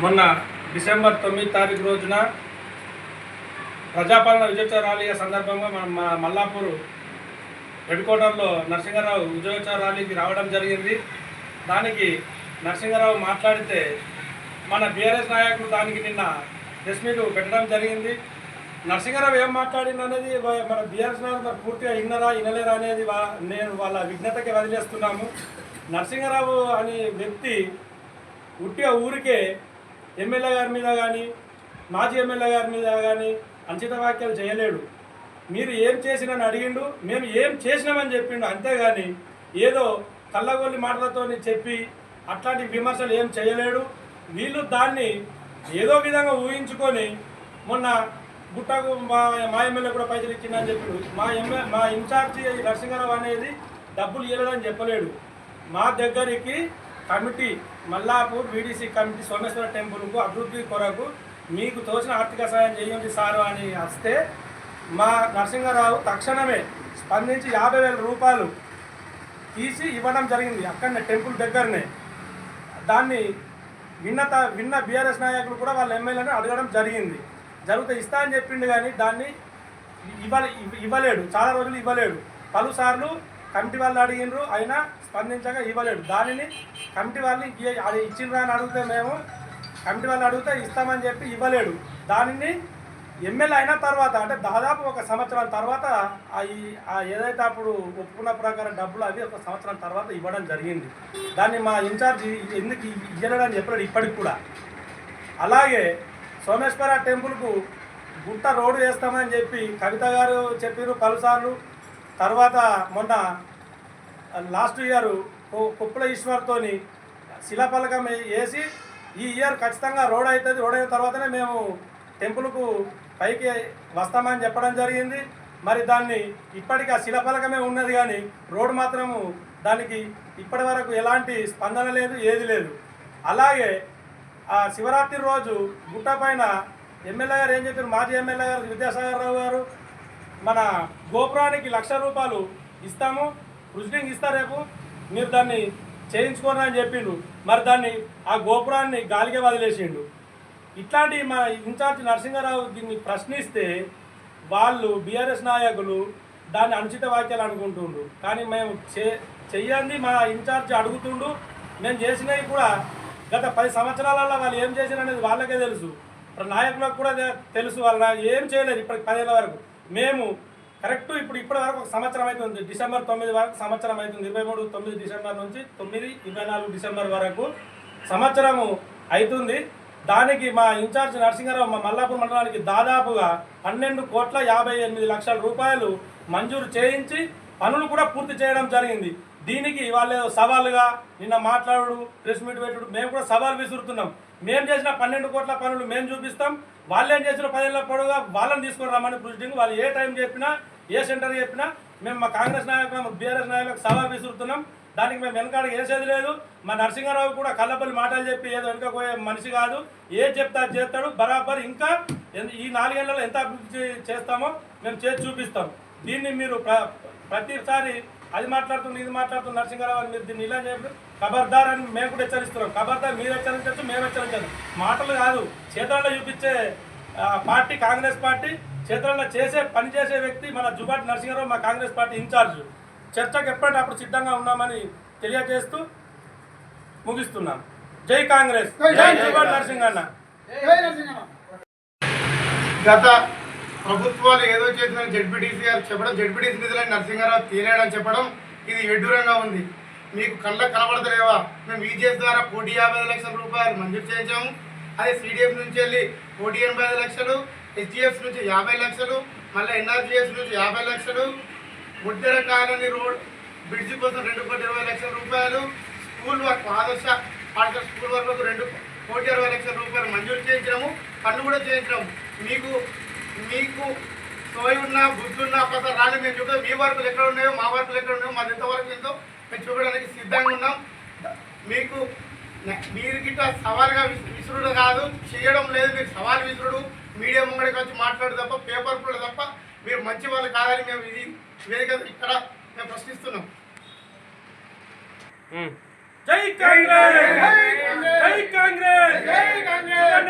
మొన్న డిసెంబర్ తొమ్మిది తారీఖు రోజున ప్రజాపాలన విజయోత్సవ ర్యాలీ సందర్భంగా మన మన మల్లాపూర్ హెడ్ క్వార్టర్లో నరసింహారావు విజయోత్సవ ర్యాలీకి రావడం జరిగింది. దానికి నరసింహారావు మాట్లాడితే మన బీఆర్ఎస్ నాయకులు దానికి నిన్న ప్రెస్ మీట్ పెట్టడం జరిగింది. నరసింహారావు ఏం మాట్లాడింది అనేది మన బీఆర్ఎస్ నాయకులు పూర్తిగా ఇన్నరా ఇనలేరా అనేది వా- నేను వాళ్ళ విఘ్నతకి వదిలేస్తున్నాము. నరసింహారావు అనే వ్యక్తి ఉట్టిగా ఊరికే ఎమ్మెల్యే గారి మీద కానీ మాజీ ఎమ్మెల్యే గారి మీద కానీ అంచిత వ్యాఖ్యలు చేయలేడు. మీరు ఏం చేసినని అడిగిండు మేము ఏం చేసినామని చెప్పిండు అంతేగాని ఏదో కళ్ళగొల్లి మాటలతో చెప్పి అట్లాంటి విమర్శలు ఏం చేయలేడు. వీళ్ళు దాన్ని ఏదో విధంగా ఊహించుకొని మొన్న గుట్టకు మా మా ఎమ్మెల్యే కూడా పైసలు ఇచ్చిందని చెప్పాడు. మా ఎమ్మె మా ఇన్ఛార్జి నరసింహారావు అనేది డబ్బులు ఇవ్వలేదని చెప్పలేడు. మా దగ్గరికి committee Mallapur VDC committee Someshwara టెంపుల్కు అభివృద్ధి కొరకు మీకు తోచిన ఆర్థిక సాయం చేయండి సారు అని వస్తే మా నరసింహారావు తక్షణమే స్పందించి యాభై వేల రూపాయలు తీసి ఇవ్వడం జరిగింది అక్కడనే టెంపుల్ దగ్గరనే. దాన్ని విన్న విన్న బీఆర్ఎస్ నాయకులు కూడా వాళ్ళ ఎమ్మెల్యేని అడగడం జరిగింది. జరిగితే ఇస్తా అని చెప్పిండు కానీ దాన్ని ఇవ్వ ఇవ్వలేడు చాలా రోజులు ఇవ్వలేడు. పలుసార్లు కమిటీ వాళ్ళు అడిగినరు అయినా స్పందించగా ఇవ్వలేడు. దానిని కమిటీ వాళ్ళని అది ఇచ్చిండ్రా అని అడిగితే మేము కమిటీ వాళ్ళు అడిగితే ఇస్తామని చెప్పి ఇవ్వలేడు. దానిని ఎమ్మెల్యే అయిన తర్వాత అంటే దాదాపు ఒక సంవత్సరం తర్వాత ఆ ఏదైతే అప్పుడు ఒప్పుకున్న ప్రకారం డబ్బులు అవి ఒక సంవత్సరం తర్వాత ఇవ్వడం జరిగింది. దాన్ని మా ఇన్ఛార్జ్ ఎందుకు ఇవ్వలేడని చెప్పలేడు ఇప్పటికి కూడా. అలాగే సోమేశ్వర టెంపుల్కు గుట్ట రోడ్డు వేస్తామని చెప్పి కవిత గారు చెప్పారు పలుసార్లు. తర్వాత మొన్న లాస్ట్ ఇయర్ కుప్పల ఈశ్వర్తోని శిలాఫలకం వేసి ఈ ఇయర్ ఖచ్చితంగా రోడ్ అవుతుంది రోడ్ అయిన తర్వాతనే మేము టెంపుల్కు పైకి వస్తామని చెప్పడం జరిగింది. మరి దాన్ని ఇప్పటికీ ఆ శిలాఫలకమే ఉన్నది కానీ రోడ్ మాత్రము దానికి ఇప్పటి వరకు ఎలాంటి స్పందన లేదు ఏది లేదు. అలాగే ఆ శివరాత్రి రోజు గుట్ట పైన ఎమ్మెల్యే గారు ఏం చెప్పారు? మాజీ ఎమ్మెల్యే గారు విద్యాసాగర్ రావు గారు మన గోపురానికి లక్ష రూపాయలు ఇస్తాము. రుజువింగ్ ఇస్తా రేపు. మీరు దాన్ని చేయించుకోండి అని చెప్పిండు. మరి దాన్ని ఆ గోపురాన్ని గాలికే వదిలేసిండు. ఇట్లాంటి మన ఇన్ఛార్జ్ నరసింహారావు దీన్ని ప్రశ్నిస్తే వాళ్ళు బీఆర్ఎస్ నాయకులు దాన్ని అనుచిత వాక్యాలు అనుకుంటుండ్రు. కానీ మేము చే చెయ్యండి మా ఇన్ఛార్జ్ అడుగుతుండు. మేము చేసినవి కూడా గత పది సంవత్సరాలలో వాళ్ళు ఏం చేసిన అనేది వాళ్ళకే తెలుసు. ఇప్పుడు నాయకులకు కూడా తెలుసు వాళ్ళు ఏం చేయలేదు ఇప్పటికి పదేళ్ళ వరకు. మేము కరెక్ట్ ఇప్పుడు ఇప్పటి వరకు ఒక సంవత్సరం అవుతుంది డిసెంబర్ తొమ్మిది వరకు సంవత్సరం అవుతుంది ఇరవై మూడు తొమ్మిది డిసెంబర్ నుంచి తొమ్మిది ఇరవై నాలుగు డిసెంబర్ వరకు సంవత్సరము అవుతుంది దానికి మా ఇన్ఛార్జ్ నరసింహారావు మా మల్లాపూర్ మండలానికి దాదాపుగా పన్నెండు కోట్ల యాభై ఎనిమిది లక్షల రూపాయలు మంజూరు చేయించి పనులు కూడా పూర్తి చేయడం జరిగింది. దీనికి వాళ్ళు సవాలుగా నిన్న మాట్లాడు ప్రెస్ మీట్ పెట్టుడు మేము కూడా సవాల్ విసురుతున్నాం. మేము చేసిన పన్నెండు కోట్ల పనులు మేము చూపిస్తాం. వాళ్ళు ఏం చేసిన పదేళ్ళ పొడవుగా వాళ్ళని తీసుకొని రమ్మని ప్రొసీడింగ్ వాళ్ళు ఏ టైం చెప్పినా ఏ సెంటర్ చెప్పినా మేము మా కాంగ్రెస్ నాయకులు బీఆర్ఎస్ నాయకులకు సవాల్ విసురుతున్నాం. దానికి మేము వెనకాడ వేసేది లేదు. మా నరసింహారావు కూడా కళ్ళపల్లి మాటలు చెప్పి ఏదో వెనుక పోయే మనిషి కాదు. ఏది చెప్తా చేస్తాడు. బరాబర్ ఇంకా ఈ నాలుగేళ్ళలో ఎంత అభివృద్ధి చేస్తామో మేము చేసి చూపిస్తాం. దీన్ని మీరు ప్రతిసారి అది మాట్లాడుతుంది ఇది మాట్లాడుతుంది నరసింహారావు అని మీరు దీన్ని ఇలా చెప్పి ఖబర్దార్ అని మేము కూడా హెచ్చరిస్తున్నాం. ఖబర్దార్ మీరు హెచ్చరించచ్చు మేము హెచ్చరించచ్చు మాటలు కాదు చేతుల్లో చూపించే పార్టీ కాంగ్రెస్ పార్టీ చేతుల్లో చేసే పని చేసే వ్యక్తి మన జుబాటి నరసింహారావు మా కాంగ్రెస్ పార్టీ ఇన్ఛార్జ్. చర్చకు ఎప్పటికప్పుడు అప్పుడు సిద్ధంగా ఉన్నామని తెలియజేస్తూ ముగిస్తున్నాం. జై కాంగ్రెస్. జై జుబాటి నరసింహన్న. గత ప్రభుత్వాలు ఏదో చేసిన జడ్పీటీసీ చెప్పడం జడ్పీటీసీ నిధులని నరసింహారావు తీరేయడం చెప్పడం ఇది విడ్డూరంగా ఉంది. మీకు కళ్ళకు కనబడతలేవా? మేము ఈజీఎస్ ద్వారా కోటి యాభై ఐదు లక్షల రూపాయలు మంజూరు చేయించాము. అదే సిడిఎఫ్ నుంచి వెళ్ళి కోటి ఎనభై ఐదు లక్షలు హెచ్డిఎఫ్ నుంచి యాభై లక్షలు మళ్ళీ ఎన్ఆర్జిఎస్ నుంచి యాభై లక్షలు ముద్దెర కాలనీ రోడ్ బ్రిడ్జి కోసం రెండు కోటి ఇరవై లక్షల రూపాయలు స్కూల్ వర్క్ ఆదర్శ పాఠశాల స్కూల్ వర్క్ రెండు కోటి ఇరవై లక్షల రూపాయలు మంజూరు చేయించడము పన్ను కూడా చేయించడం మీకు మీకు సోయి ఉన్న బుద్ధి ఉన్న పస రాని మేము చూద్దాం మీ వర్కులు ఎక్కడ ఉన్నాయో మా వర్కులు ఎక్కడ ఉన్నాయో మాది ఎంతవరకు ఎంతో మేము చూడడానికి సిద్ధంగా ఉన్నాం. మీకు మీరు గిట్ట సవాల్గా విస్- విసురుడు కాదు. చేయడం లేదు. మీరు సవాల్ విసురుడు. మీడియా ముంగడికి వచ్చి మాట్లాడు తప్ప పేపర్ కూడా తప్ప మీరు మంచి వాళ్ళు కాదని మేము ఇది వేదిక ఇక్కడ మేము ప్రశ్నిస్తున్నాం. జై కాంగ్రెస్! జై కాంగ్రెస్!